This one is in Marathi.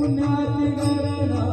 पुण्यात गणना